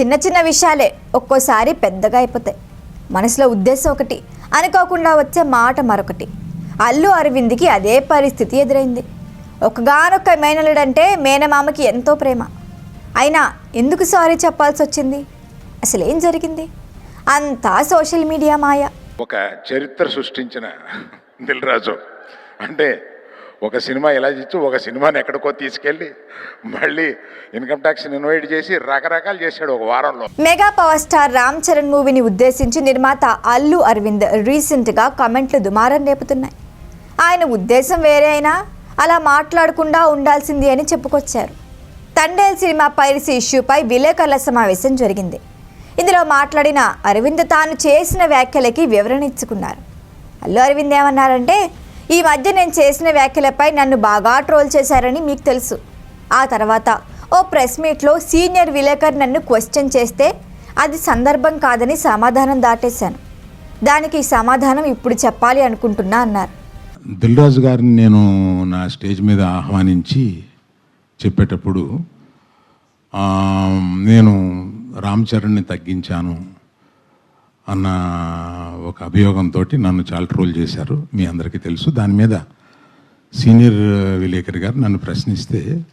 చిన్న చిన్న విషయాలే ఒక్కోసారి పెద్దగా అయిపోతాయి. మనసులో ఉద్దేశం ఒకటి అనుకోకుండా వచ్చే మాట మరొకటి. అల్లు అరవింద్కి అదే పరిస్థితి ఎదురైంది. ఒకగానొక్క మేనలుడంటే మేనమామకి ఎంతో ప్రేమ. అయినా ఎందుకు సారీ చెప్పాల్సి వచ్చింది? అసలు ఏం జరిగింది? అంతా సోషల్ మీడియా మాయ. ఒక చరిత్ర సృష్టించిన దిల్రాజు అంటే ఒక సినిమా ఇలా ఇచ్చు? ఒక సినిమాని ఎక్కడికో తీసుకెళ్ళి మళ్ళీ ఇన్కమ్ ట్యాక్స్ ఇన్వైట్ చేసి రకరకాలు చేశాడు ఒక వారంలో. Mega power star Ram Charan మూవీని ఉద్దేశించి నిర్మాత అల్లు అరవింద్ రీసెంట్గా కమెంట్లు దుమారం రేపుతున్నాయి. ఆయన ఉద్దేశం వేరే అయినా అలా మాట్లాడకుండా ఉండాల్సింది అని చెప్పుకొచ్చారు. తండేల్ సినిమా పైరసీ ఇష్యూపై విలేకరుల సమావేశం జరిగింది. ఇందులో మాట్లాడిన అరవింద్ తాను చేసిన వ్యాఖ్యలకి వివరణ ఇచ్చుకున్నారు. అల్లు అరవింద్ ఏమన్నారంటే ఈ మధ్య నేను చేసిన వ్యాఖ్యలపై నన్ను బాగా ట్రోల్ చేశారని మీకు తెలుసు. ఆ తర్వాత ఓ ప్రెస్ మీట్లో సీనియర్ విలేకరు నన్ను క్వశ్చన్ చేస్తే అది సందర్భం కాదని సమాధానం దాటేశాను. దానికి సమాధానం ఇప్పుడు చెప్పాలి అనుకుంటున్నా అన్నారు. దిల్రాజు గారిని నేను నా స్టేజ్ మీద ఆహ్వానించి చెప్పేటప్పుడు నేను రామ్ చరణ్ని తగ్గించాను అన్న ఒక అభియోగంతో నన్ను చాలా ట్రోల్ చేశారు. మీ అందరికీ తెలుసు. దాని మీద సీనియర్ విలేకరి గారు నన్ను ప్రశ్నిస్తే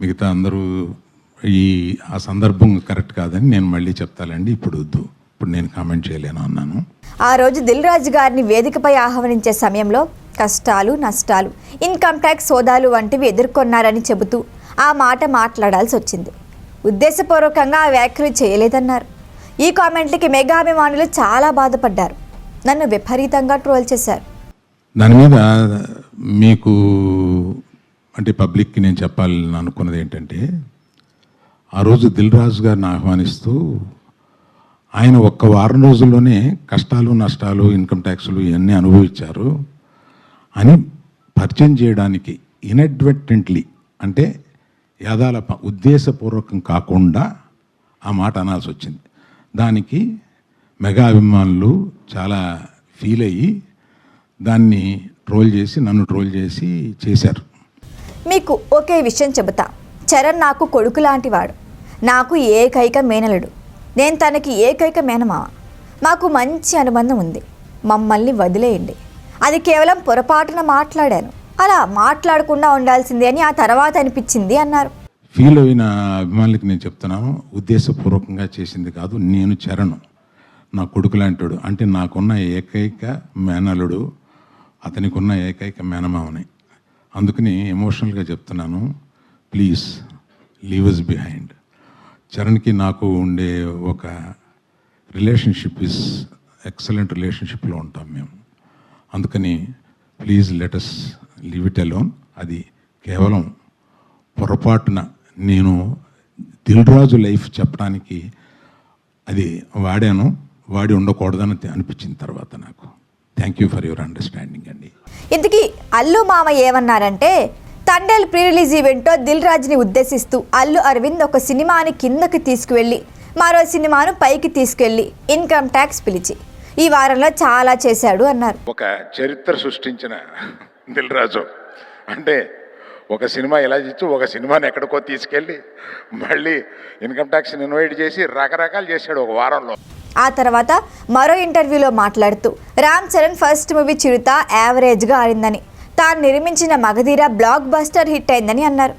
మిగతా అందరూ ఈ ఆ సందర్భం కరెక్ట్ కాదని నేను మళ్ళీ చెప్తానండి ఇప్పుడు వద్దు. ఇప్పుడు నేను కామెంట్ చేయలేను అన్నాను. ఆ రోజు దిల్ రాజు గారిని వేదికపై ఆహ్వానించే సమయంలో కష్టాలు నష్టాలు ఇన్కమ్ ట్యాక్స్ సోదాలు వంటివి ఎదుర్కొన్నారని చెబుతూ ఆ మాట మాట్లాడాల్సి వచ్చింది. ఉద్దేశపూర్వకంగా ఆ వ్యాఖ్యలు చేయలేదన్నారు. ఈ కామెంట్లకి మెగాభిమానులు చాలా బాధపడ్డారు. నన్ను విపరీతంగా ట్రోల్ చేశారు. దాని మీద మీకు అంటే పబ్లిక్కి నేను చెప్పాలని అనుకున్నది ఏంటంటే ఆ రోజు దిల్ రాజు గారిని ఆహ్వానిస్తూ ఆయన ఒక్క వారం రోజుల్లోనే కష్టాలు నష్టాలు ఇన్కమ్ ట్యాక్స్లు ఇవన్నీ అనుభవించారు. అని పరిచయం చేయడానికి ఇన్అడ్వర్టెంట్లీ అంటే యాదాల ఉద్దేశపూర్వకం కాకుండా ఆ మాట అనాల్సి వచ్చింది. దానికి మెగా అభిమానులు చాలా ఫీల్ అయ్యి దాన్ని ట్రోల్ చేసి నన్ను ట్రోల్ చేసి చేశారు. మీకు ఒకే విషయం చెబుతా. చరణ్ నాకు కొడుకు లాంటివాడు. నాకు ఏకైక మేనలుడు. నేను తనకి ఏకైక మేనమావ మాకు మంచి అనుబంధం ఉంది. మమ్మల్ని వదిలేయండి. అది కేవలం పొరపాటున మాట్లాడాను. అలా మాట్లాడకుండా ఉండాల్సిందే అని ఆ తర్వాత అనిపించింది అన్నారు. ఫీల్ అయిన అభిమానులకి నేను చెప్తున్నాను. ఉద్దేశపూర్వకంగా చేసింది కాదు నేను చరణ్ నా కొడుకు లాంటివాడు అంటే నాకున్న ఏకైక మేనలుడు అతనికి ఉన్న ఏకైక మేనమావని అందుకని ఎమోషనల్గా చెప్తున్నాను. ప్లీజ్ లీవ్స్ బిహైండ్ చరణ్కి నాకు ఉండే ఒక రిలేషన్షిప్ ఇస్ ఎక్సలెంట్ రిలేషన్షిప్లో ఉంటాం మేము. అందుకని please let us leave it alone. అది కేవలం పొరపాటున నేను దిల్రాజు లైఫ్ చెప్పడానికి అది వాడాను. వాడి ఉండకూడదని అనిపించిన తర్వాత నాకు. Thank you for your understanding అండి. ఇంతకీ అల్లు మామ ఏమన్నారంటే తండేల్ ప్రీ రిలీజ్ ఈవెంట్లో దిల్ రాజుని ఉద్దేశిస్తూ అల్లు అరవింద్ ఒక సినిమాని కిందకి తీసుకువెళ్ళి మరో సినిమాను పైకి తీసుకెళ్ళి ఇన్కమ్ ట్యాక్స్ పిలిచి ఈ వారంలో చాలా చేశాడు అన్నారు. ఒక చరిత్ర సృష్టించిన దిల్ రాజు. అంటే ఒక సినిమా ఇలా ఇచ్చి ఒక సినిమాని ఎక్కడికో తీసుకెళ్ళి మళ్ళీ ఇన్కమ్ ట్యాక్స్ ఇన్వైట్ చేసి రకరకాలు చేశాడు ఒక వారంలో. ఆ తర్వాత మరో ఇంటర్వ్యూలో మాట్లాడుతూ రామ్ చరణ్ ఫస్ట్ మూవీ చిరుత యావరేజ్గా ఆడిందని. తాను నిర్మించిన మగధీర బ్లాక్ బస్టర్ హిట్ అయిందని అన్నారు.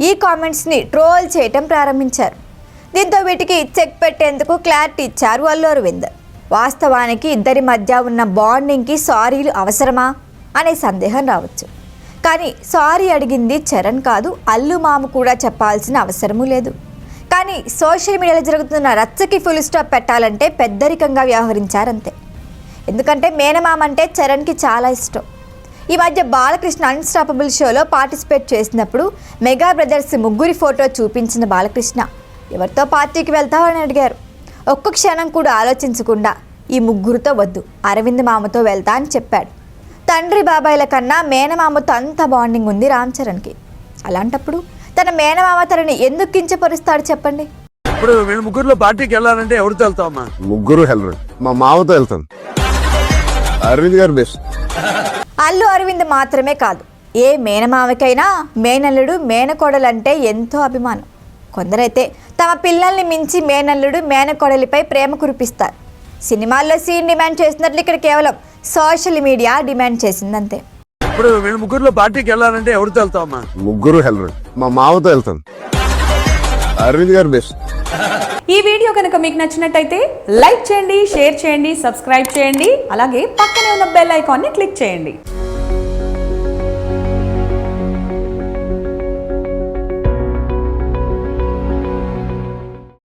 ఈ కామెంట్స్ని ట్రోల్ చేయటం ప్రారంభించారు. దీంతో వీటికి చెక్ పెట్టేందుకు క్లారిటీ ఇచ్చారు అల్లు అరవింద్. వాస్తవానికి ఇద్దరి మధ్య ఉన్న బాండింగ్కి సారీలు అవసరమా? అనే సందేహం రావచ్చు. కానీ సారీ అడిగింది చరణ్ కాదు అల్లు మామ కూడా చెప్పాల్సిన అవసరమూ లేదు. కానీ సోషల్ మీడియాలో జరుగుతున్న రచ్చకి ఫుల్ స్టాప్ పెట్టాలంటే పెద్దరికంగా వ్యవహరించారంతే. ఎందుకంటే మేనమామ అంటే చరణ్కి చాలా ఇష్టం. ఈ మధ్య బాలకృష్ణ అన్స్టాపబుల్ షోలో పార్టిసిపేట్ చేసినప్పుడు మెగా బ్రదర్స్ ముగ్గురి ఫోటో చూపించిన బాలకృష్ణ. ఎవరితో పార్టీకి వెళ్తావని అడిగారు. ఒక్క క్షణం కూడా ఆలోచించకుండా ఈ ముగ్గురితో వద్దు అరవింద్ మామతో వెళ్తా అని చెప్పాడు. తండ్రి బాబాయిల కన్నా మేనమామతో అంత బాండింగ్ ఉంది రామ్ చరణ్కి. అలాంటప్పుడు తన మేనమామ తనని ఎందుకు కించపరుస్తాడు చెప్పండి? ఇప్పుడు వీళ్ళ ముగ్గురులో పార్టీకి వెళ్ళాలంటే ఎవరితో వెళ్తావమ్మా? ముగ్గురు వెళ్ళరు. మా మామతో వెళ్తాను అరవింద్ గారు బెస్ట్ అల్లు అరవింద్ మాత్రమే కాదు ఏ మేనమామకైనా మేనల్లుడు మేనకోడలంటే ఎంతో అభిమానం. కొందరైతే తమ పిల్లల్ని మించి మేనల్లుడు మేనకోడలిపై ప్రేమ కురిపిస్తారు. సినిమాల్లో సీన్ డిమాండ్ చేసినట్లు ఇక్కడ కేవలం సోషల్ మీడియా డిమాండ్ చేసిందంతే. ఇప్పుడు వీళ్ళ ముగ్గురులో పార్టీకి వెళ్ళాలంటే ఎవరితో వెళ్తావమ్మా? ముగ్గురు వెళ్ళరు. మా మామతో వెళ్తాను. అరవింద్ గారు బెస్ట్ ఈ వీడియో కనుక మీకు నచ్చినట్టయితే లైక్ చేయండి షేర్ చేయండి సబ్స్క్రైబ్ చేయండి అలాగే పక్కనే ఉన్న బెల్ ఐకాన్ని క్లిక్ చేయండి.